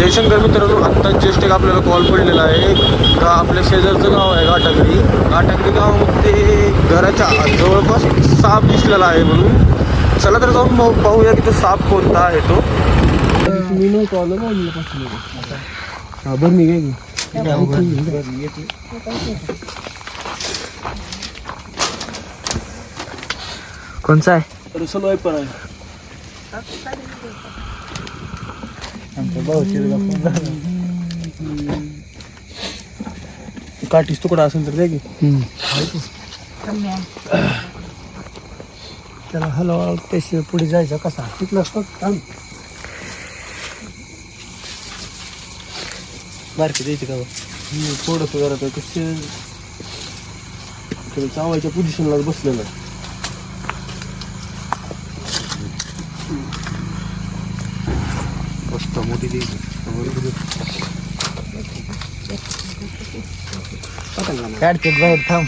जयशंकर मित्रांनो आत्ताच जस्ट एक आपल्याला कॉल पडलेला आहे. का आपल्या शेजारचं गाव आहे घाटाकरी घाटाकरी गावामध्ये घराच्या जवळपास साप दिसलेला आहे म्हणून. चला तर जाऊन पाहू- पाहूया की तो साप कोणता आहे तो. मी नव्हतो आलो ना हा बरं मी काय कोणचा आहे. वायपर आहे काठीस तुकडा असेल तर द्या की. त्याला हलवा पैसे पुढे जायचं कसा? तिथलं असतो काम बारकी द्यायची का थोडंसं जरा तर कसं चावायच्या पोझिशनला बसलेलं. काढते बाहेर थांब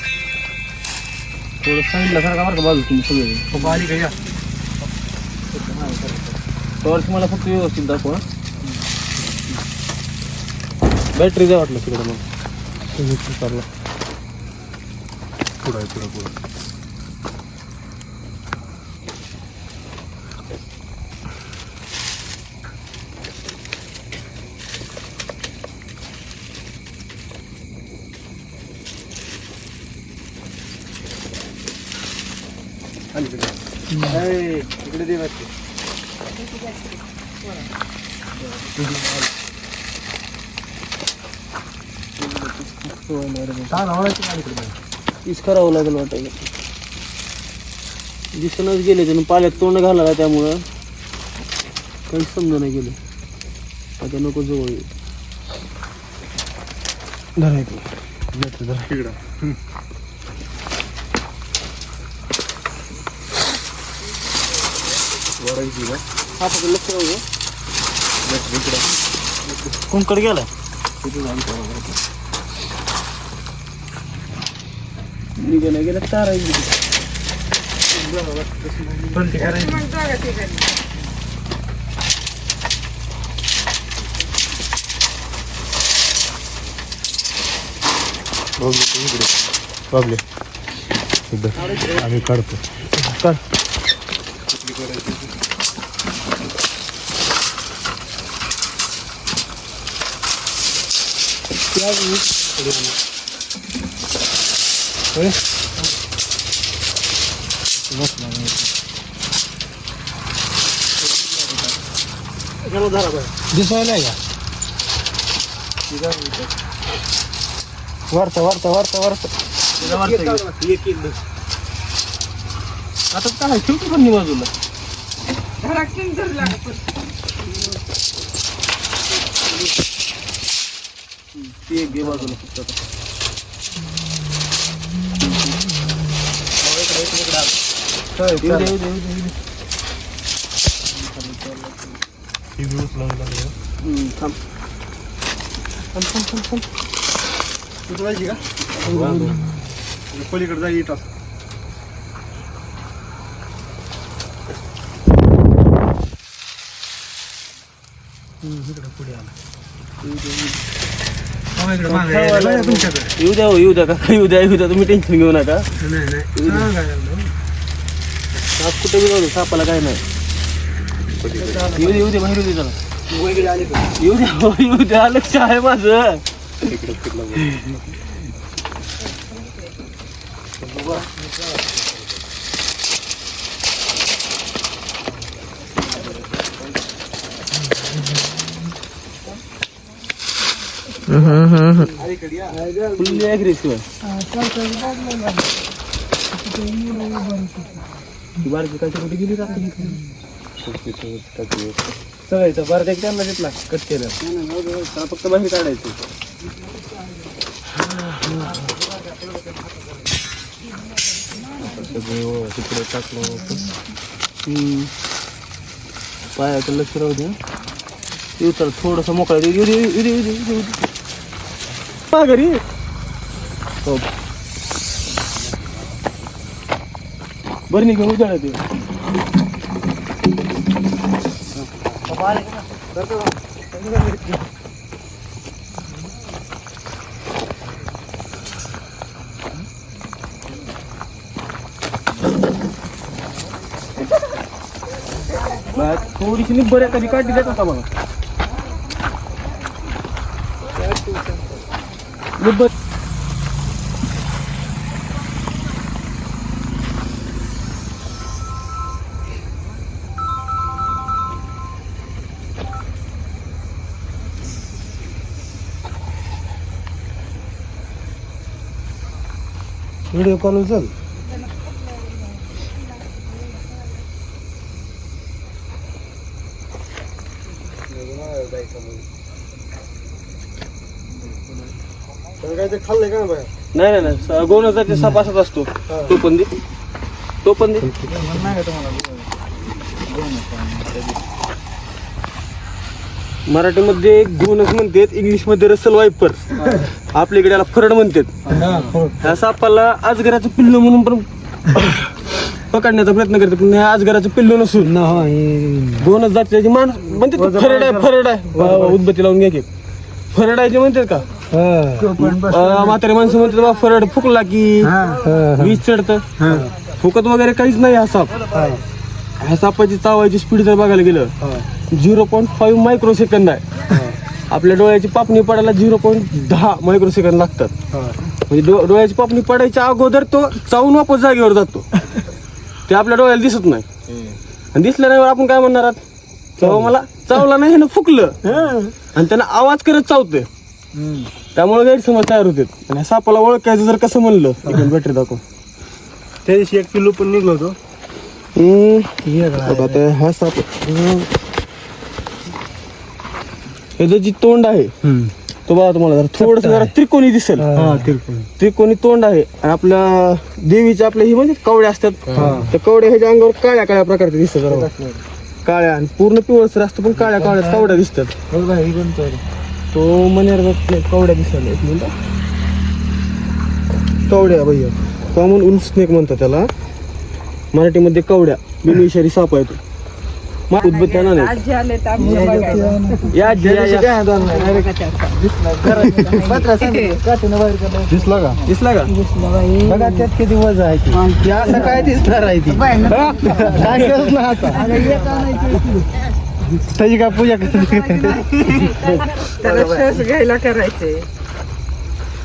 थोडं साईडला सारखा बरं का बाजू तुम्ही सगळे आली का या टॉर्च मला फक्त व्यवस्थित दाखवा बॅटरी द्या वाटलं तिकडे मग. तुम्ही विचारला पुढं आहे पुढं पुढं. इकडे. दे तीच करावं लागेल वाटायला दिसूनच गेले त्यानं पाल्यात तोंड घालायला त्यामुळं काही समजा नाही गेलं आता नको जवळ येऊ हा फक्त लक्ष राहू दे. कोणकडे गेलाय? निघायला गेलं तार इकडे. प्रॉब्लेम आम्ही काढतो. काढ. दिसायला का वरचा वरचा वरचा वरचा आता काय ठेवतो पण नाही बाजूला ती एक घे बाजूला फक्त थांब. थांब, थांब, थांब, थांब. पलीकडे जा येतात येऊ द्या हो, येऊ द्या का येऊ द्या येऊ द्या तुम्ही टेन्शन घेऊ नका. साप कुठे बी जाऊ दे, सापाला काय नाही. येऊ दे येऊ दे बाहेर येऊ दे त्याला. येऊ द्या हो, येऊ द्या लक्ष आहे माझं. फुल्ली अग्रेसिव्ह बारकी काय कुठे गेली का सगळं बारा एक त्यांना घेतला कट केलं त्याला फक्त बाहेर काढायचं तिकडे टाकलं हम्म. पायाचं लक्ष राहू दे येऊ तर थोडस मोकळा दे घरी? हो. बरं नाही घेऊन उजाळा ते थोडीशी बऱ्या कधी काढली जात होता मला. निब्बर व्हिडिओ कॉल उचल काय ते खाल्लंय का बाय नाही नाही नाही. स- गोनजाचे साप असाच असतो. तो पण दे. तो पण दे. मराठीमध्ये गोनस म्हणतात इंग्लिशमध्ये रसल वायपर. आपल्याकडे याला फरड म्हणतात. ह्या सापाला आजगराचं पिल्लू म्हणून पण पकडण्याचा प्रयत्न करते पण ह्या आजगराचं पिल्लू नसून. गोनस जातीची माणूस म्हणते फरड आहे फरड आहे. उदबत्ती लावून घ्या की. फरड आहे जे म्हणतात का? म्हातारे माणसं म्हणतात बा फरड फुकला की वीज चढतं. फुकत वगैरे काहीच नाही हा साप. ह्या सापाची चावायची स्पीड जर बघायला गेलं zero point five micro second आहे. आपल्या डोळ्याची पापणी पडायला झिरो पॉईंट दहा मायक्रो सेकंद लागतात म्हणजे डोळ्याची पापणी पडायच्या अगोदर तो चावून वापस जागेवर जातो. ते आपल्या डोळ्याला दिसत नाही. आणि दिसलं नाही आपण काय म्हणणार आहात? तेव्हा मला चावला नाही ना फुकलं. आणि त्यानं आवाज करत चावतोय. त्यामुळे गैरसमज तयार होते आणि ह्या सापाला ओळखायचं जर कसं म्हणलं बॅटरी दाखव. त्या दिवशी एक किलो पण निघलो होतो. बघा ते हा साप हे जी तोंड आहे तो बघा तुम्हाला जरा थोडस जरा त्रिकोणी दिसेल. त्रिकोणी. तोंड आहे आणि आपल्या देवीच्या आपल्या ही म्हणजे कवड्या असतात. त्या कवड्या ह्याच्या अंगावर काळ्या काळ्या प्रकारचे दिसतात जरा काळ्या आणि पूर्ण पिवळसर असतं पण काळ्या काळ्या कवड्या दिसतात. तो मनेर कवड्या दिसायला एक मिनिट कवड्या भैया. कॉमन उल्फ स्नेक म्हणतात त्याला. मराठीमध्ये कवड्या. बिनविषारी साप आहे तो. नाही. या आजी, या, या. दिसला का? दिसला. का? बघा त्यात किती वजन आहे ती. असं काय दिसणार आहे ती? काय करत ना आता? त्याची काय पूजा करते? त्याला श्वास घ्यायला करायचे.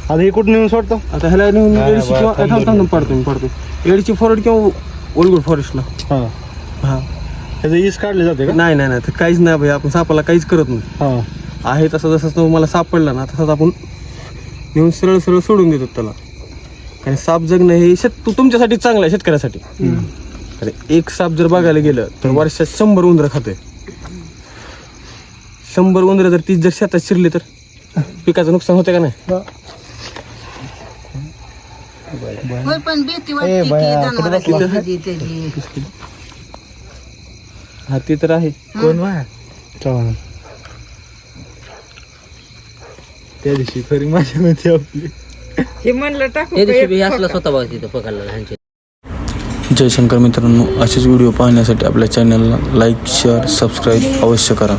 आता हे कुठं नेऊन सोडतो? आता ह्याला नेऊन एडीची किंवा थांब थांब थांब, पडतो मी पडतो एडीची फॉरवर्ड किंवा ओलगुड फॉरेस्टला हा. हा. त्याचं ईस काढले जाते का? नाही नाही नाही ते काहीच नाही भाई आपण सापाला काहीच करत नाही. हा. आहे तसं जसं तो मला सापडला ना तसंच आपण नेऊन सरळ सरळ सोडून देतो त्याला. कारण साप जगणं हे शेत तू तुमच्यासाठी चांगलं आहे शेतकऱ्यासाठी. अरे एक साप जर बघायला गेलं तर वर्षात शंभर उंदरं खाते शंभर उंदरं जर तीस जर शेतात शिरली तर पिकाचं नुकसान होते का नाही? होय पण भीती ए, वाटते की बाया, कुठं जनावराची बसला? कधी त्याची हा ते तर आहे. कोण वा चव्हाण. त्या दिवशी खरी माझ्या मध्ये आपली. हे म्हणलं टाकू त्या दिवशी बी असला? स्वतः बघा तिथं पकडला लहानचे जयशंकर मित्रांनो असेच व्हिडिओ पाहण्यासाठी आपल्या चॅनलला लाईक शेअर सबस्क्राईब अवश्य करा.